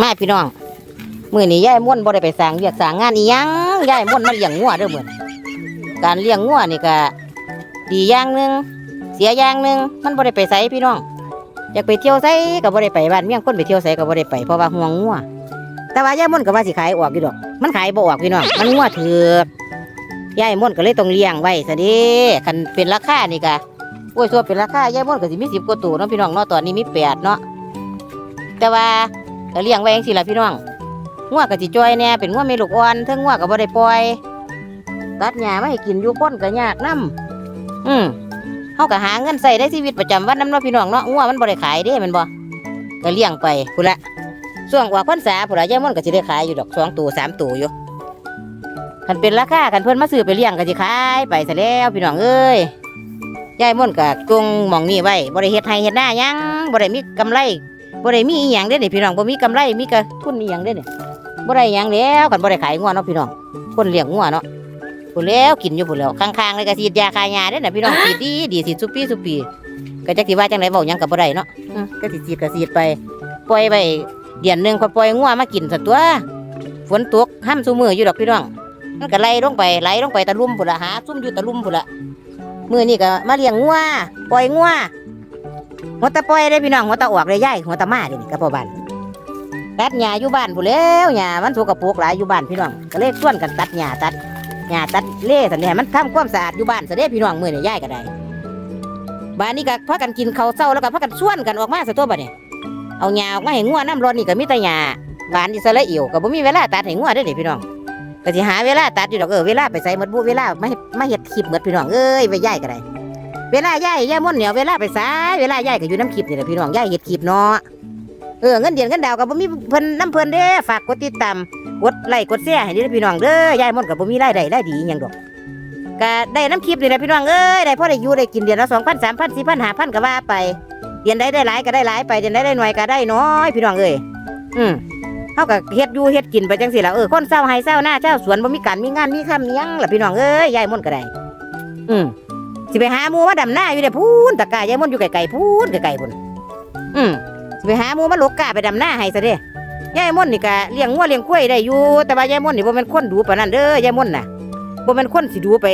มาพี่น้องมื้อนี้ยายม่วนบ่ได้ไปสร้างเวียกสร้างงานอียังยายม่วนมาเลี้ยงงัวเด้อมือนการเลี้ยงงัวนี่ก็ดีอย่างหนึงเสียอย่างหนึงมันบ่ได้ไปไสพี่น้องอยากไปเที่ยวไสก็บ่ได้ไปบ้านเมียงคนไปเที่ยวไสก็บ่ได้ไปเพราะว่าห่วงงัวแต่ว่ายายม่วนก็ว่าสิขายออกอยู่ดอก มันขายบ่ออกพี่น้องมันงัวถือยายม่วนก็เลยต้องเลี้ยงไว้ซะด้คันเป็นราคานี่ก็โอ้ยส่วนเป็นราคายายม่วนก็สิมี10กว่าตัวเนาะพี่น้องเนาะตอนนี้มีแปดเนาะแต่ว่า ก็เลี้ยงไว้จังซี่ล่ะพี่น้องงัวก็สิจ้อยแหน่ยเป็นงัวแม่ลูกอ่อนเทั้งงัวก็บ่ได้ปล่อย ตัดหญ้ามาให้กินอยู่คนก็ยากนํอืมเฮาก็หาเงินใส่ได้ชีวิตประจำวันนํเนาะพี่น้องเนาะงัวมันบ่ได้ขายเด้แม่นบ่ก็เลี้ยงไปพุ่นละช่วงออกพรรษาพุ่นละยายม่อนก็สิได้ขายอยู่ดอกสองตัวสามตัวอยู่คันเป็นราคาคันเพิ่นมาซื้อไปเลี้ยงก็สิขายไปซะแล้วพี่น้องเอ้ยยายม่อนก็จงหมองนี้ไว้บ่ได้เฮ็ดให้เฮ็ดหน้าหยังบ่ได้มีกำไร บ่ได้มีอีหยังเด้นี่พี่น้องบ่มีกำไรมีกระทุนอีหยังเด้นี่บ่ได้หยังแล้วกันบ่ได้ขายงัวเนาะพี่น้องคนเลี้ยงงัวเนาะพุ่นแล้วกินอยู่พุ่นแล้วข้างๆเลยก็ฉีดยาคายาเด้น่ะพี่น้องฉีดดีดีฉีดสุปีสุปีก็จักสิว่าจังไดเว้าหยังก็บ่ได้เนาะอืมก็สิฉีดก็ฉีดไป ปล่อยไว้เดือนหนึงก็ปล่อยงัวมากินซะตัว ฝนตกห้ามซุมืออยู่ดอกพี่น้อง มันก็ไหลลงไปไหลลงไปตะลุ่มพุ่นละหาซุ่มอยู่ตะลุ่มพุ่นละมื้อนี้ก็มาเลี้ยงงัวปล่อยงัว หัวตะปอยได้พี่น้องหัวตะออกเลยย่ายหัวตะมาดี๋ยวนี้กับพ่อบ้านตัดหญ้าอยู่บ้านผู้แล้วหญ้ามันสกปรกหลายอยู่บ้านพี่น้องก็เลยชวนกันตัดหญ้าตัดหญ้าตัดเล่สันเนี่ยมันทำความสะอาดอยู่บ้านเสด็จพี่น้องมือเนี่ยย่ายก็ได้บ้านนี้ก็พากันกินข้าวเช้าแล้วก็พากันชวนกันออกมาสะตัวบัดเนี่ยเอาหญ้าออกมาให้งัวน้ำร้อนนี่ก็มีแต่หญ้าบ้านอิสราเอลก็บ่มีเวลาตัดให้งัวได้เด้พี่น้องก็สิหาเวลาตัดอยู่ดอกเออเวลาไปใส่หมดบุเวลาไม่ไม่เฮ็ดคลิปหมดพี่น้องเอ้ยไปย่ายก็ได้ เวลาย่ายย่ายม่วนเหนี่ยเวลาไปสายเวลาย่ายก็อยู่น้ำคลิปนี่แหละพี่น้องย่ายเฮ็ดคลิปเนาะเออเงินเดือนเงินดาวก็บ่มีเพิ่นน้ำเพิ่นเด้ฝากกดติดตามกดไลค์กดแชร์ให้เด้อพี่น้องเด้อย่ายม่วนก็บ่มีรายได้รายดีอิหยังดอกก็ได้น้ำคลิปนี่แหละพี่น้องเอ้ยได้พอได้อยู่ได้กินเดือนละ2,000 3,000 4,000 5,000ก็ว่าไปเดือนใดได้หลายก็ได้หลายไปเดือนใดได้น้อยก็ได้น้อยพี่น้องเอ้ยอืมเฮาก็เฮ็ดอยู่เฮ็ดกินไปจังซี่ล่ะเออคนเศร้าให้เศร้าหน้าเจ้าสวนบ่มีการมีงานมีคำมียังล่ะพี่น้องเอ้ยยายม่วนก็ได้อืม สิไปหาหมูมาดำหน้าอยู่เด้พูนตะกายายม่นอยู่ไกลๆพูนไกลๆพุ่นอืมสิไปหาหมูมาหลกกาไปดำหน้าให้ซะเด้ยายม่นนี่ก็เลี้ยงงัวเลี้ยงกล้วยได้อยู่แต่ว่ายายม่นนี่บ่แม่นคนดูปานนั้นเด้อยายม่นน่ะบ่แม่นคนสิดูไป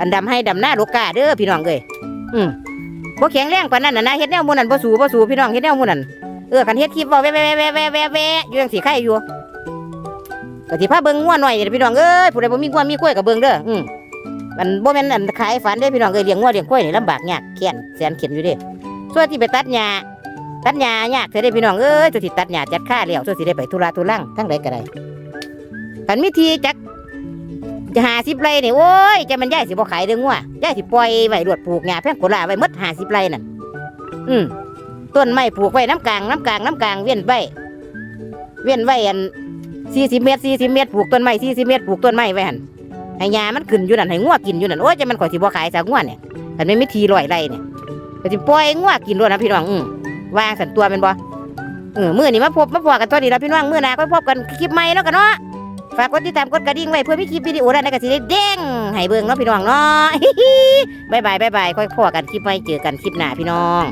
อันดำให้ดำหน้าหลกกาเด้อพี่น้องเอ้ยอืมบ่แข็งแรงปานนั้นน่ะนะเฮ็ดแนวหมู่นั้นบ่สู้บ่สู้พี่น้องเฮ็ดแนวหมู่นั้นเออคันเฮ็ดคลิปเว้าแว่ๆๆๆๆอยู่จังสิไข่อยู่ก็สิพาเบิ่งงัวหน่อยเด้อพี่น้องเอ้ยผู้ใดบ่มีงัวมีกล้วยก็เบิ่งเด้ออืม มันบ่แม่นอันขายฝันได้พี่น้องเอ้ยเลี้ยงงัวเลี้ยงควายนี่ลำบากยากแค้นแสนเข็นอยู่เด้ส่วนที่ไปตัดหญ้าตัดหญ้ายากเธอได้พี่น้องเอ้ยตัวที่ตัดหญ้าจัดค่าแล้วตัวสิได้ไปธุระทุลังทั้งใดก็ได้คันมีทีจักจะหาสิบไรนี่โอ้ยจะมันย่ายสิบ่ขายเด้องัวย่ายสิปล่อยไว้รวดปลูกหญ้าแพงโกลาไว้หมดหาสิบไรนั่นอืมต้นไม้ปลูกไว้น้ำกลางน้ำกลางน้ำกลางเว้นไว้เว้นไว้อันสี่สิบเมตรสี่สิบเมตรปลูกต้นไม้สี่สิบเมตรปลูกต้นไม้ไว้หัน ให้ยามันขึ้นอยู่นั่นให้งัวกินอยู่นั่นโอ้ยจะมันข่อยสิบ่ขายจากงัวเนี่ยแต่ไม่มีทีลอยไรเนี่ยก็สิปล่อยงัวกินด้วยนะพี่น้องอืวางสันตัวเป็นบ่เออมื้อนี้มาพบมาพอกันตัวนี้แล้วพี่น้องมื้อน้าก็พบกันคลิปใหม่แล้วกันเนาะฝากกดติดตามกดกระดิ่งไว้เพื่อมีคลิปวิดีโอนั้นก็สิได้เด้งให้เบิ่งเนาะพี่น้องเนาะบายบายบายบายค่อยพอกันคลิปใหม่เจอกันคลิปหน้าพี่น้อง